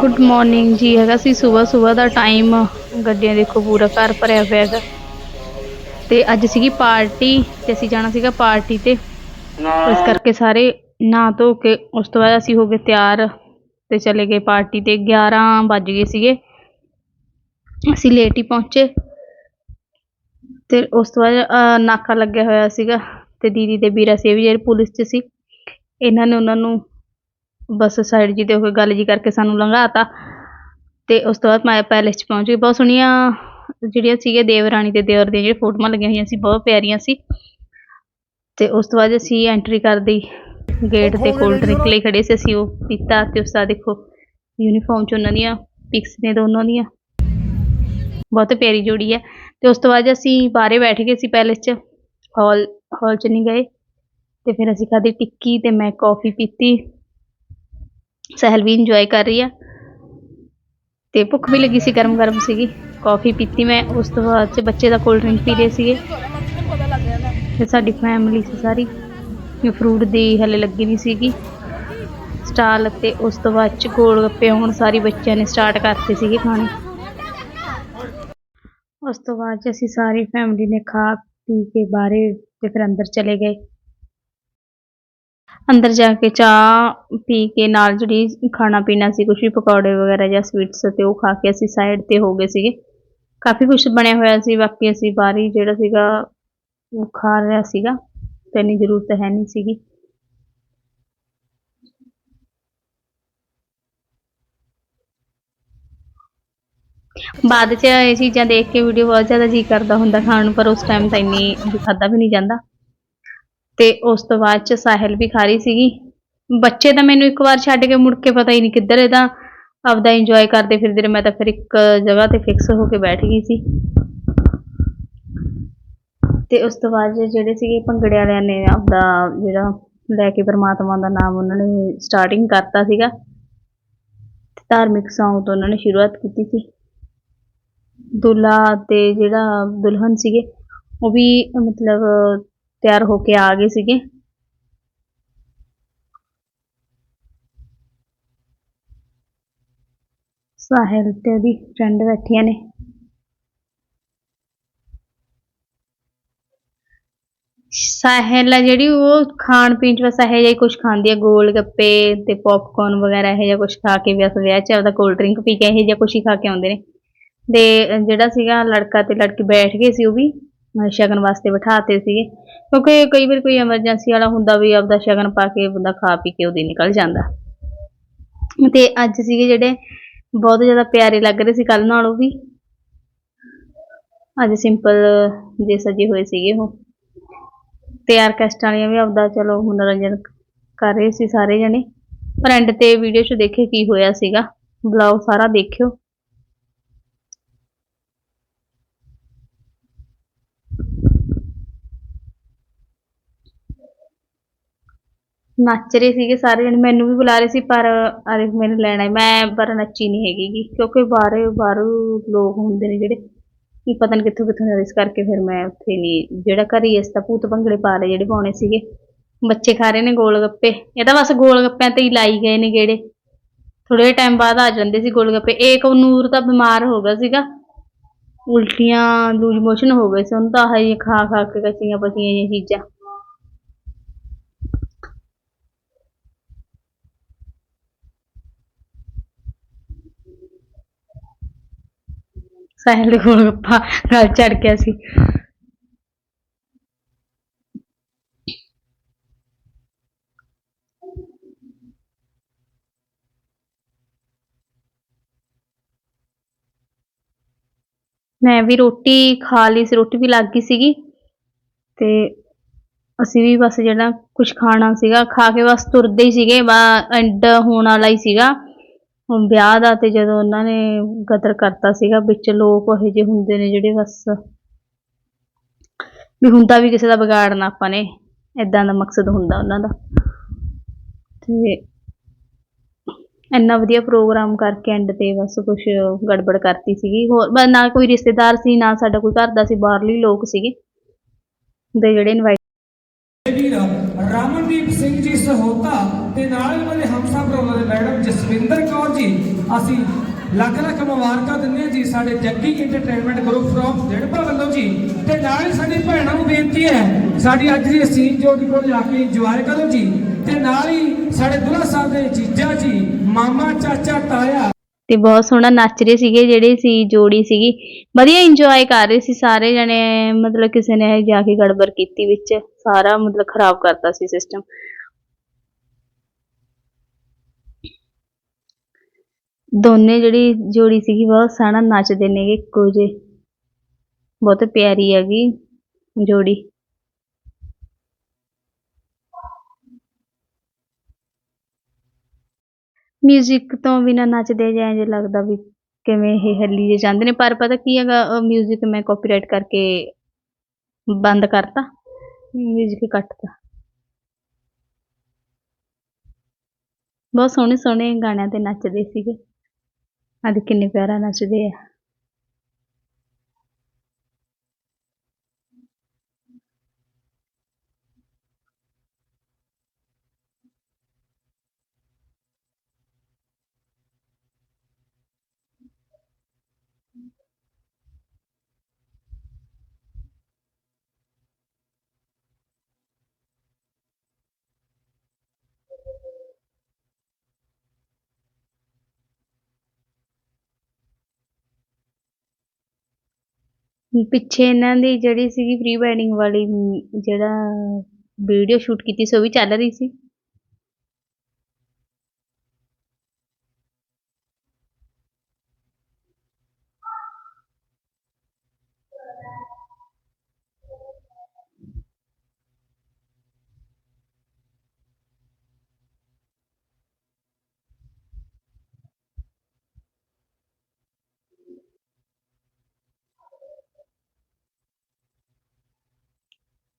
Good morning ਜੀ ਹੈਗਾ ਸੀ ਸਵੇਰ ਸਵੇਰ ਦਾ ਟਾਈਮ ਗੱਡੀਆਂ ਦੇਖੋ ਪੂਰਾ ਘਰ ਭਰਿਆ ਪਿਆ ਹੈਗਾ। ਤੇ ਅੱਜ ਸੀਗੀ ਪਾਰਟੀ ਤੇ ਅਸੀਂ ਜਾਣਾ ਸੀਗਾ ਪਾਰਟੀ ਤੇ। ਇਸ ਕਰਕੇ ਸਾਰੇ ਨਹਾ ਧੋ ਕੇ ਉਸ ਤੋਂ ਬਾਅਦ ਅਸੀਂ ਹੋ ਗਏ ਤਿਆਰ ਤੇ ਚਲੇ ਗਏ ਪਾਰਟੀ ਤੇ 11 ਵੱਜ ਗਏ ਸੀਗੇ। ਅਸੀਂ ਲੇਟ ਹੀ ਪਹੁੰਚੇ। ਤੇ ਉਸ ਤੋਂ ਬਾਅਦ ਅਹ, ਨਾਕਾ ਲੱਗਿਆ ਹੋਇਆ ਸੀਗਾ। ਤੇ ਦੀਦੀ ਦੇ ਵੀਰਾ ਸੀ ਵੀ ਜਿਹੜੇ ਪੁਲਿਸ 'ਚ ਸੀ। ਇਹਨਾਂ ਨੇ ਉਹਨਾਂ ਨੂੰ ਬਸ ਸਾਈਡ ਜੀ ਤੇ ਹੋ ਕੇ ਗੱਲ ਜੀ ਕਰਕੇ ਸਾਨੂੰ ਲੰਘਾਤਾ ਤੇ ਉਸ ਤੋਂ ਬਾਅਦ ਮੈਂ ਪੈਲੇਸ 'ਚ ਪਹੁੰਚ ਗਈ। ਬਹੁਤ ਸੋਹਣੀਆਂ ਜਿਹੜੀਆਂ ਸੀਗੇ ਦੇਵਰਾਣੀ ਤੇ ਦਿਓਰ ਦੀਆਂ ਜਿਹੜੀਆਂ ਫੋਟੋਆਂ ਲੱਗੀਆਂ ਹੋਈਆਂ ਸੀ ਬਹੁਤ ਪਿਆਰੀਆਂ ਸੀ। ਤੇ ਉਸ ਤੋਂ ਬਾਅਦ ਅਸੀਂ ਐਂਟਰੀ ਕਰਦੀ ਗੇਟ ਤੇ ਕੋਲਡ ਡਰਿੰਕ ਲਈ ਖੜੇ ਸੀ ਅਸੀਂ ਉਹ ਪੀਤਾ ਤੇ ਉਸ ਦਾ ਦੇਖੋ ਯੂਨੀਫਾਰਮ 'ਚ ਉਹਨਾਂ ਦੀਆਂ ਪਿਕਸ ਨੇ ਦੋਨੋਂ ਦੀਆਂ। ਬਹੁਤ ਪਿਆਰੀ ਜੋੜੀ ਹੈ। ਤੇ ਉਸ ਤੋਂ ਬਾਅਦ ਅਸੀਂ ਬਾਹਰੇ ਬੈਠ ਗਏ ਸੀ ਪੈਲੇਸ 'ਚ ਹਾਲ ਹਾਲ 'ਚ ਨਹੀਂ ਗਏ। ਤੇ ਫਿਰ ਅਸੀਂ ਖਾਧੀ ਟਿੱਕੀ ਤੇ ਮੈਂ ਕੌਫੀ ਪੀਤੀ। ਸਹਿਲ ਵੀ ਇੰਜੋਏ ਕਰ ਰਹੀ ਆ। ਤੇ ਭੁੱਖ ਵੀ ਲੱਗੀ ਸੀ ਗਰਮ ਗਰਮ ਸੀਗੀ। ਕੌਫੀ ਪੀਤੀ ਮੈਂ, ਉਸ ਤੋਂ ਬਾਅਦ ਚ ਬੱਚੇ ਦਾ ਕੋਲਡ ਡਰਿੰਕ ਪੀ ਰਹੇ ਸੀਗੇ। ਤੇ ਸਾਡੀ ਫੈਮਿਲੀ ਸੀ ਸਾਰੀ। ਇਹ ਫਰੂਟ ਦੀ ਹਲੇ ਲੱਗੀ ਨਹੀਂ ਸੀਗੀ। ਸਟਾਲ ਤੇ ਉਸ ਤੋਂ ਬਾਅਦ ਚ ਗੋਲ ਗੱਪੇ ਹੁਣ, ਸਾਰੀ ਬੱਚਿਆਂ ਨੇ ਸਟਾਰਟ ਕਰਤੇ ਸੀਗੇ ਖਾਣੇ। ਉਸ ਤੋਂ ਬਾਅਦ ਚ ਅਸੀਂ ਸਾਰੀ ਫੈਮਿਲੀ ਨੇ ਖਾ ਪੀ ਕੇ ਬਾਹਰੇ ਤੇ ਫਿਰ ਅੰਦਰ ਚਲੇ ਗਏ। ਅੰਦਰ ਜਾ ਕੇ ਚਾਹ ਪੀ ਕੇ ਨਾਲ ਜਿਹੜੀ ਖਾਣਾ ਪੀਣਾ ਸੀ, ਕੁਛ ਵੀ ਪਕੌੜੇ ਵਗੈਰਾ ਜਾਂ ਸਵੀਟਸ ਤੇ ਉਹ ਖਾ ਕੇ ਅਸੀਂ ਸਾਈਡ ਤੇ ਹੋ ਗਏ ਸੀਗੇ। ਕਾਫੀ ਕੁਝ ਬਣਿਆ ਹੋਇਆ ਸੀ, ਬਾਕੀ ਅਸੀਂ ਬਾਹਰ ਹੀ ਜਿਹੜਾ ਸੀਗਾ ਉਹ ਖਾ ਰਿਹਾ ਸੀਗਾ, ਤੇ ਇੰਨੀ ਜ਼ਰੂਰਤ ਹੈ ਨਹੀਂ ਸੀਗੀ। ਬਾਅਦ ਚ ਇਹ ਚੀਜ਼ਾਂ ਦੇਖ ਕੇ ਵੀਡੀਓ ਬਹੁਤ ਜ਼ਿਆਦਾ ਜੀ ਕਰਦਾ ਹੁੰਦਾ ਖਾਣ ਨੂੰ, ਪਰ ਉਸ ਟਾਈਮ ਤਾਂ ਇੰਨੀ ਖਾਦਾ ਵੀ ਨਹੀਂ ਜਾਂਦਾ। ਤੇ ਉਸ ਤੋਂ ਬਾਅਦ ਚ ਸਾਹਿਲ ਵੀ ਖਾ ਰਹੀ ਸੀਗੀ। ਬੱਚੇ ਤਾਂ ਮੈਨੂੰ ਇੱਕ ਵਾਰ ਛੱਡ ਕੇ ਮੁੜ ਕੇ ਪਤਾ ਹੀ ਨਹੀਂ ਕਿੱਧਰ ਇਹਦਾ ਆਪਦਾ ਇੰਜੋਏ ਕਰਦੇ ਫਿਰਦੇ ਰਹੇ। ਮੈਂ ਤਾਂ ਫਿਰ ਇੱਕ ਜਗ੍ਹਾ ਤੇ ਫਿਕਸ ਹੋ ਕੇ ਬੈਠ ਗਈ ਸੀ। ਤੇ ਉਸ ਤੋਂ ਬਾਅਦ ਜਿਹੜੇ ਸੀਗੇ ਭੰਗੜੇ ਵਾਲਿਆਂ ਨੇ ਆਪਦਾ ਜਿਹੜਾ ਲੈ ਕੇ ਪਰਮਾਤਮਾ ਦਾ ਨਾਮ ਉਹਨਾਂ ਨੇ ਸਟਾਰਟਿੰਗ ਕਰਤਾ ਸੀਗਾ। ਤੇ ਧਾਰਮਿਕ Song ਤੋਂ ਉਹਨਾਂ ਨੇ ਸ਼ੁਰੂਆਤ ਕੀਤੀ ਸੀ। ਦੁੱਲਾ ਤੇ ਜਿਹੜਾ ਦੁਲਹਨ ਸੀਗੇ, ਉਹ ਵੀ ਮਤਲਬ ਤਿਆਰ ਹੋ ਕੇ ਆ ਗਏ ਸੀਗੇ। ਸਾਹਿਲ ਤੇ ਉਹਦੀ ਫਰੈਂਡ ਬੈਠੀਆਂ ਨੇ। ਸਾਹਿਲ ਆ ਜਿਹੜੀ ਉਹ ਖਾਣ ਪੀਣ ਚ ਬਸ ਇਹੋ ਜਿਹਾ ਹੀ ਕੁਝ ਖਾਂਦੀ ਆ, ਗੋਲ ਗੱਪੇ ਤੇ ਪੌਪਕੌਰਨ ਵਗੈਰਾ ਇਹੋ ਜਿਹਾ ਕੁਝ ਖਾ ਕੇ ਬਸ ਵਿਆਹ ਚ ਆਪਦਾ ਕੋਲਡ ਡਰਿੰਕ ਪੀ ਕੇ ਇਹੋ ਜਿਹਾ ਕੁਝ ਹੀ ਖਾ ਕੇ ਆਉਂਦੇ ਨੇ। ਤੇ ਜਿਹੜਾ ਸੀਗਾ ਲੜਕਾ ਤੇ ਲੜਕੀ ਬੈਠ ਗਏ ਸੀ ਉਹ ਵੀ ਸ਼ਗਨ ਵਾਸਤੇ ਬਿਠਾਤੇ ਸੀਗੇ। ਕਿਉਂਕਿ ਕਈ ਵਾਰ ਕੋਈ ਐਮਰਜੈਂਸੀ ਵਾਲਾ ਹੁੰਦਾ ਵੀ ਆਪਦਾ ਸ਼ਗਨ ਪਾ ਕੇ ਬੰਦਾ ਖਾ ਪੀ ਕੇ ਉਹਦੇ ਨਿਕਲ ਜਾਂਦਾ। ਤੇ ਅੱਜ ਸੀਗੇ ਜਿਹੜੇ ਬਹੁਤ ਜ਼ਿਆਦਾ ਪਿਆਰੇ ਲੱਗ ਰਹੇ ਸੀ ਕੱਲ ਨਾਲੋਂ ਵੀ। ਅੱਜ ਸਿੰਪਲ ਜੇ ਸਜੇ ਹੋਏ ਸੀਗੇ ਉਹ। ਤੇ ਆਰਕੈਸਟਰਾ ਵਾਲੀਆਂ ਵੀ ਆਪਦਾ ਚਲੋ ਮਨੋਰੰਜਨ ਕਰ ਰਹੇ ਸੀ ਸਾਰੇ ਜਣੇ। ਪਰ ਐਂਡ ਤੇ ਵੀਡੀਓ 'ਚ ਦੇਖੇ ਕੀ ਹੋਇਆ ਸੀਗਾ। ਬਲੌਗ ਸਾਰਾ ਦੇਖਿਓ। ਨੱਚ ਰਹੇ ਸੀਗੇ ਸਾਰੇ ਜਣੇ ਮੈਨੂੰ ਵੀ ਬੁਲਾ ਰਹੇ ਸੀ ਪਰ ਅਰੇ ਮੈਨੂੰ ਲੈਣਾ ਮੈਂ ਪਰ ਨੱਚੀ ਨਹੀਂ ਹੈਗੀ ਗੀ, ਕਿਉਂਕਿ ਬਾਹਰੇ ਬਾਹਰੋਂ ਲੋਕ ਹੁੰਦੇ ਨੇ ਜਿਹੜੇ ਕੀ ਪਤਾ ਨਹੀਂ ਕਿੱਥੋਂ ਕਿੱਥੋਂ ਦੇ ਇਸ ਕਰਕੇ ਫਿਰ ਮੈਂ ਉੱਥੇ ਨਹੀਂ ਜਿਹੜਾ ਘਰੀ ਇਸ ਤਾਂ ਭੂਤ ਭੰਗੜੇ ਪਾ ਲਏ ਜਿਹੜੇ ਪਾਉਣੇ ਸੀਗੇ ਬੱਚੇ ਖਾ ਰਹੇ ਨੇ ਗੋਲ ਗੱਪੇ ਇਹ ਤਾਂ ਬਸ ਗੋਲ ਗੱਪਿਆਂ ਤੇ ਹੀ ਲਾਈ ਗਏ ਨੇ ਗੇੜੇ ਥੋੜੇ ਟਾਈਮ ਬਾਅਦ ਆ ਜਾਂਦੇ ਸੀ ਗੋਲ ਗੱਪੇ ਏਕ ਨੂਰ ਤਾਂ ਬਿਮਾਰ ਹੋ ਗਿਆ ਸੀਗਾ ਉਲਟੀਆਂ ਲੂਜ ਮੋਸ਼ਨ ਹੋ ਗਏ ਸੀ ਉਹਨੂੰ ਤਾਂ ਆਹੀ ਖਾ ਖਾ ਕੇ ਕੱਚੀਆਂ ਪਚੀਆਂ ਜਿਹੀਆਂ ਚੀਜ਼ਾਂ। ਸਾਹਿਲ ਦੇ ਗੋਲ ਗੱਪਾ ਗਲ ਚੜ ਗਿਆ ਸੀ ਮੈਂ ਵੀ ਰੋਟੀ ਖਾ ਲਈ ਸੀ, ਰੋਟੀ ਵੀ ਲੱਗ ਗਈ ਸੀਗੀ। ਤੇ ਅਸੀਂ ਵੀ ਬਸ ਜਿਹੜਾ ਕੁਝ ਖਾਣਾ ਸੀਗਾ, ਖਾ ਕੇ ਬਸ ਤੁਰਦੇ ਹੀ ਸੀਗੇ ਬਾ ਐਂਡ ਹੋਣ ਵਾਲਾ ਹੀ ਸੀਗਾ। ਹੁਣ ਵਿਆਹ ਦਾ ਤੇ ਜਦੋਂ ਉਹਨਾਂ ਨੇ ਗਦਰ ਕਰਤਾ ਸੀਗਾ, ਵਿੱਚ ਲੋਕ ਇਹੋ ਜਿਹੇ ਹੁੰਦੇ ਨੇ ਜਿਹੜੇ ਬਸ ਵੀ ਹੁੰਦਾ ਵੀ ਕਿਸੇ ਦਾ ਵਿਗਾੜਨਾ ਆਪਾਂ ਨੇ ਇਦਾਂ ਦਾ ਮਕਸਦ ਹੁੰਦਾ ਉਹਨਾਂ ਦਾ। ਤੇ ਇੰਨਾ ਵਧੀਆ ਪ੍ਰੋਗਰਾਮ ਕਰਕੇ ਐਂਡ ਤੇ ਬਸ ਕੁਝ ਗੜਬੜ ਕਰਤੀ ਸੀਗੀ। ਹੋਰ ਨਾ ਕੋਈ ਰਿਸ਼ਤੇਦਾਰ ਸੀ, ਨਾ ਸਾਡਾ ਕੋਈ ਘਰ ਦਾ ਸੀ, ਬਾਹਰਲੀ ਲੋਕ ਸੀਗੇ। ਦੇ ਜਿਹੜੇ ਇਨਵਾਈਟ ਰਮਨਦੀਪ ਸਿੰਘ ਜੀ ਸਹੋਤਾ ਤੇ ਨਾਲ ਉਹਨਾਂ ਦੇ ਹਮਸਫਰ ਉਹਨਾਂ ਦੇ ਮੈਡਮ ਜਸਵਿੰਦਰ ਕੌਰ ਅਸੀਂ ਲੱਖ ਲੱਖ ਮੁਬਾਰਕਾਂ ਦਿੰਦੇ ਹਾਂ ਜੀ ਸਾਡੇ Jaggi entertainment group from Derapa ਵੱਲੋਂ ਜੀ। ਤੇ ਨਾਲ ਹੀ ਸਾਡੀ ਭੈਣਾਂ ਨੂੰ ਬੇਨਤੀ ਹੈ, ਸਾਡੀ ਅੱਜ ਦੀ ਸੀਨ ਜੋੜੀ ਕੋਲ ਜਾ ਕੇ ਇੰਜੋਏ ਕਰੋ ਜੀ। ਤੇ ਨਾਲ ਹੀ ਸਾਡੇ ਦੁਲਾ ਸਾਹਿਬ ਦੇ ਜੀਜਾ ਜੀ, ਮਾਮਾ, ਚਾਚਾ, ਤਾਇਆ ਤੇ ਬਹੁਤ ਸੋਹਣਾ ਨੱਚ ਰਹੇ ਸੀਗੇ, ਜਿਹੜੇ ਸੀ ਜੋੜੀ ਸੀਗੀ। ਵਧੀਆ ਇੰਜੋਏ ਕਰ ਰਹੇ ਸੀ ਸਾਰੇ ਜਣੇ, ਮਤਲਬ ਕਿਸੇ ਨੇ ਜਾ ਕੇ ਗੜਬੜ ਕੀਤੀ ਵਿੱਚ, ਸਾਰਾ ਮਤਲਬ ਖਰਾਬ ਕਰਤਾ ਸੀ ਸਿਸਟਮ ਦੋਨੇ ਜਿਹੜੀ ਜੋੜੀ ਸੀਗੀ, ਬਹੁਤ ਸੋਹਣਾ ਨੱਚਦੇ ਨੇਗੇ, ਇੱਕੋ ਜਿਹੇ। ਬਹੁਤ ਪਿਆਰੀ ਹੈਗੀ ਜੋੜੀ। ਮਿਊਜ਼ਿਕ ਤੋਂ ਬਿਨਾਂ ਨੱਚਦੇ ਜਾਂ ਇੰਝ ਲੱਗਦਾ ਵੀ ਕਿਵੇਂ ਇਹ ਹੱਲੀ ਜੇ ਜਾਂਦੇ ਨੇ, ਪਰ ਪਤਾ ਕੀ ਹੈਗਾ ਮਿਊਜ਼ਿਕ ਮੈਂ ਕਾਪੀਰਾਈਟ ਕਰਕੇ ਬੰਦ ਕਰਤਾ ਮਿਊਜ਼ਿਕ ਕੱਟਤਾ। ਬਹੁਤ ਸੋਹਣੇ ਸੋਹਣੇ ਗਾਣਿਆਂ ਤੇ ਨੱਚਦੇ ਸੀਗੇ। ਅੱਜ ਕਿੰਨੇ ਪਿਆਰਾ ਨੱਚਦੇ ਆ। ਪਿੱਛੇ ਇਹਨਾਂ ਦੀ ਜਿਹੜੀ ਸੀਗੀ ਪ੍ਰੀ ਵੈਡਿੰਗ ਵਾਲੀ, ਜਿਹੜਾ ਵੀਡੀਓ ਸ਼ੂਟ ਕੀਤੀ ਸੀ, ਉਹ ਵੀ ਚੱਲ ਰਹੀ ਸੀ।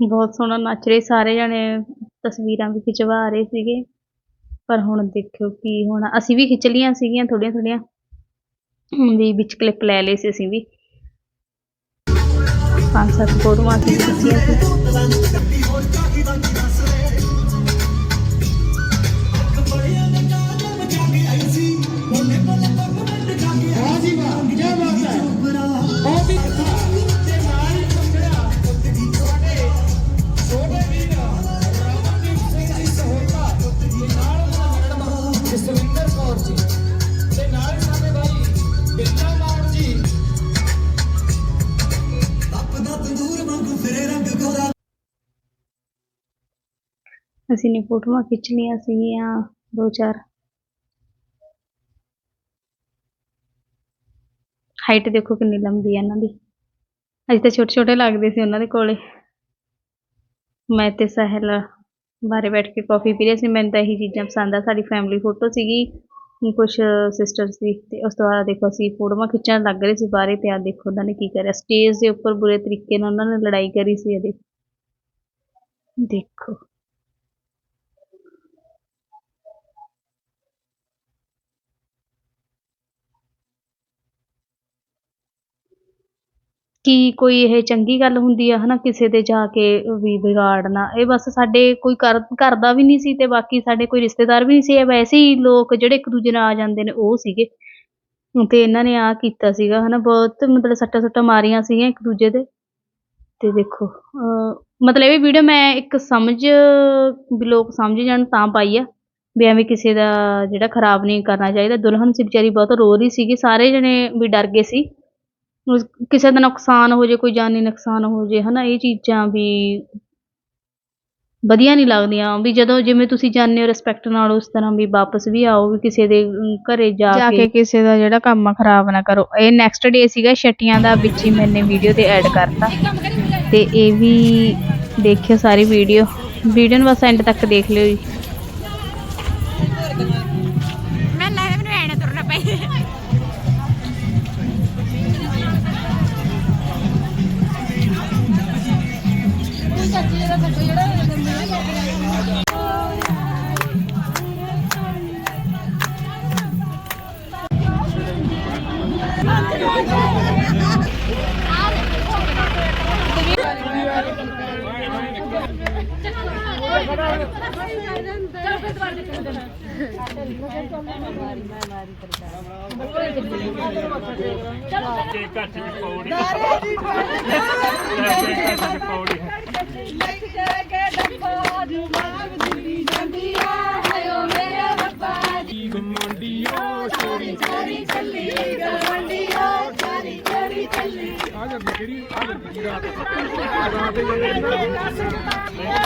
ਬਹੁਤ ਸੋਹਣਾ ਨੱਚ ਰਹੇ, ਸਾਰੇ ਜਣੇ ਤਸਵੀਰਾਂ ਵੀ ਖਿਚਵਾ ਰਹੇ ਸੀਗੇ। ਪਰ ਹੁਣ ਦੇਖਿਓ ਕੀ ਹੋਣਾ। ਅਸੀਂ ਵੀ ਖਿੱਚ ਲਈਆਂ ਸੀਗੀਆਂ ਥੋੜੀਆਂ ਥੋੜੀਆਂ ਵੀ ਵਿੱਚ ਕਲਿੱਪ ਲੈ ਲਏ ਸੀ ਅਸੀਂ ਵੀ। ਪੰਜ ਸੱਤ ਫੋਟੋਆਂ ਅਸੀਂ ਖਿੱਚੀਆਂ ਸੀ। ਅਸੀਂ ਨੇ ਫੋਟੋਆਂ ਖਿੱਚ ਲਈਆਂ ਸੀਗੀਆਂ, ਦੋ ਚਾਰ। ਹਾਈਟ ਦੇਖੋ ਕਿੰਨੀ ਲੰਬੀ ਹੈ ਇਹਨਾਂ ਦੀ। ਅਜੇ ਤਾਂ ਛੋਟੇ ਛੋਟੇ ਲੱਗਦੇ ਸੀ ਉਹਨਾਂ ਦੇ ਕੋਲੇ। ਮੈਂ ਤੇ ਸਹਿਲ ਬਾਰੇ ਬੈਠ ਕੇ ਕਾਫੀ ਪੀ ਰਹੇ ਸੀ। ਮੈਨੂੰ ਤਾਂ ਇਹੀ ਚੀਜ਼ਾਂ ਪਸੰਦ ਆ। ਸਾਡੀ ਫੈਮਿਲੀ ਫੋਟੋ ਸੀਗੀ ਕੁਝ ਸਿਸਟਰ ਸੀ ਤੇ ਉਸ ਤੋਂ ਬਾਅਦ ਦੇਖੋ ਅਸੀਂ ਫੋਟੋਆਂ ਖਿੱਚਣ ਲੱਗ ਰਹੇ ਸੀ ਬਾਰੇ ਤੇ ਆ ਦੇਖੋ ਉਹਨਾਂ ਨੇ ਕੀ ਕਰਿਆ। ਸਟੇਜ ਦੇ ਉੱਪਰ ਬੁਰੇ ਤਰੀਕੇ ਨਾਲ ਉਹਨਾਂ ਨੇ ਲੜਾਈ ਕਰੀ ਸੀ ਇਹਦੇ। ਦੇਖੋ। ਕੀ ਕੋਈ ਇਹ ਚੰਗੀ ਗੱਲ ਹੁੰਦੀ ਆ, ਹਨਾ, ਕਿਸੇ ਦੇ ਜਾ ਕੇ ਵੀ ਵਿਗਾੜਨਾ। ਇਹ ਬਸ ਸਾਡੇ ਕੋਈ ਕਰ, ਘਰ ਦਾ ਵੀ ਨਹੀਂ ਸੀ ਤੇ ਬਾਕੀ ਸਾਡੇ ਕੋਈ ਰਿਸ਼ਤੇਦਾਰ ਵੀ ਨਹੀਂ ਸੀ। ਇਹ ਵੈਸੇ ਹੀ ਲੋਕ ਜਿਹੜੇ ਇੱਕ ਦੂਜੇ ਨਾਲ ਆ ਜਾਂਦੇ ਨੇ, ਉਹ ਸੀਗੇ। ਤੇ ਇਹਨਾਂ ਨੇ ਆਹ ਕੀਤਾ ਸੀਗਾ, ਹਨਾ, ਬਹੁਤ ਮਤਲਬ ਸੱਟਾਂ ਸੁੱਟਾਂ ਮਾਰੀਆਂ ਸੀਗੀਆਂ ਇੱਕ ਦੂਜੇ ਦੇ। ਤੇ ਦੇਖੋ, ਅਹ, ਮਤਲਬ ਇਹ ਵੀਡੀਓ ਮੈਂ ਇੱਕ ਸਮਝ, ਵੀ ਲੋਕ ਸਮਝ ਜਾਣ ਤਾਂ ਪਾਈ ਆ, ਵੀ ਐਵੇਂ ਕਿਸੇ ਦਾ ਜਿਹੜਾ ਖਰਾਬ ਨਹੀਂ ਕਰਨਾ ਚਾਹੀਦਾ। ਦੁਲਹਨ ਸੀ ਵਿਚਾਰੀ ਬਹੁਤ ਰੋ ਰਹੀ ਸੀਗੀ। ਸਾਰੇ ਜਣੇ ਵੀ ਡਰ ਗਏ ਸੀ। ਕਿਸੇ ਦਾ ਨੁਕਸਾਨ ਹੋ ਜੇ ਕੋਈ ਜਾਨੀ ਨੁਕਸਾਨ ਹੋ ਜੇ ਹਨਾ ਇਹ ਚੀਜ਼ਾਂ ਵੀ ਵਧੀਆ ਨਹੀਂ ਲੱਗਦੀਆਂ। ਵੀ ਜਦੋਂ ਜਿਵੇਂ ਤੁਸੀਂ ਜਾਂਦੇ ਹੋ ਰਿਸਪੈਕਟ ਨਾਲ ਉਸ ਤਰ੍ਹਾਂ ਵੀ ਵਾਪਸ ਵੀ ਆਓ ਵੀ ਕਿਸੇ ਦੇ ਘਰੇ ਜਾ ਜਾ ਕੇ ਕੇ ਕਿਸੇ ਦਾ ਜਿਹੜਾ ਕੰਮ ਆ ਖਰਾਬ ਨਾ ਕਰੋ। ਇਹ ਨੈਕਸਟ ਡੇ ਸੀਗਾ ਛਟੀਆਂ ਦਾ ਵਿੱਚ ਹੀ ਮੈਨੇ ਵੀਡੀਓ ਤੇ ਐਡ ਕਰਤਾ। ਤੇ ਇਹ ਵੀ ਦੇਖਿਓ ਸਾਰੀ ਵੀਡੀਓ ਵੀਡੀਓ ਨੂੰ ਬਸ ਐਂਡ ਤੱਕ ਦੇਖ ਲਿਓ ਜੀ। ਮੇਰਾ ਗੱਡੂ ਜਿਹੜਾ ਮੇਰਾ ਚਲੋ ਕੱਟ ਦੀ ਪੌੜੀ ਕੱਟ ਦੀ ਪੌੜੀ। ਗਮੰਡੀਓ ਚੋਰੀ ਚੋਰੀ ਚੱਲੀ ਗਮੰਡੀਓ ਚੋਰੀ ਚੋਰੀ ਚੱਲੀ ਆ ਜਾ ਕਿਹੜੀ ਆ ਜਾ ਰਾਤ ਰਾਤ ਦੇ ਕਿ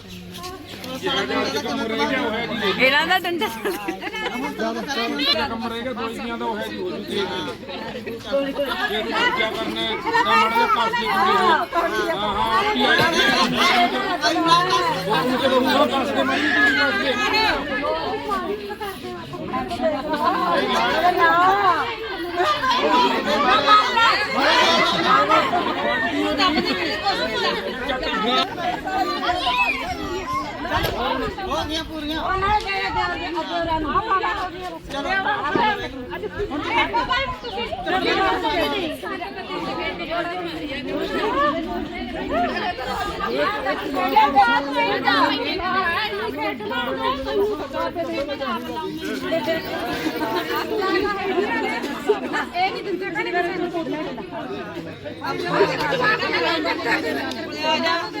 ਇਹਨਾਂ ਦਾ ਡੰਡਾ ਕੰਮ ਰਹੇਗਾ ਦੋਈਆਂ ਦਾ ਉਹ ਹੈ ਜੀ ਹੋ ਜੂਗੀ ਇਹ ਕੀ ਕਰਨਾ ਹੈ ਮਾੜਾ ਪਾਸ ਦੀ ਹਾਂ ਹਾਂ ਕੀ ਹੈ ਉਹ ਮੁਝੇ ਰੋਣਾ ਪਾਸ ਦੇ ਮਰੀ ਦੀ ਪਾਸ ਦੇ ਹੋ ਗਈਆਂ ਪੂਰੀਆਂ ਉਹਨਾਂ ਦੇ ਦੇ ਅੱਗੇ ਰਾਂ ਨੂੰ ਇਹ ਨਹੀਂ ਦਿੰਦੇ ਕਰੇ ਮੈਨੂੰ ਕੋਲ ਲੈ ਆ ਜਾ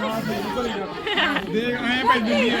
ਦੇਖ ਐ ਭੱਜ ਜਾਂਦੀ ਹੈ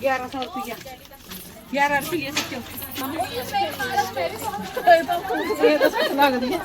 1100 ਰੁਪਇਆ 11 ਰੁਪਏ ਸੱਚੋ ਇਹ ਤਾਂ ਲੱਗਦੀ ਹੈ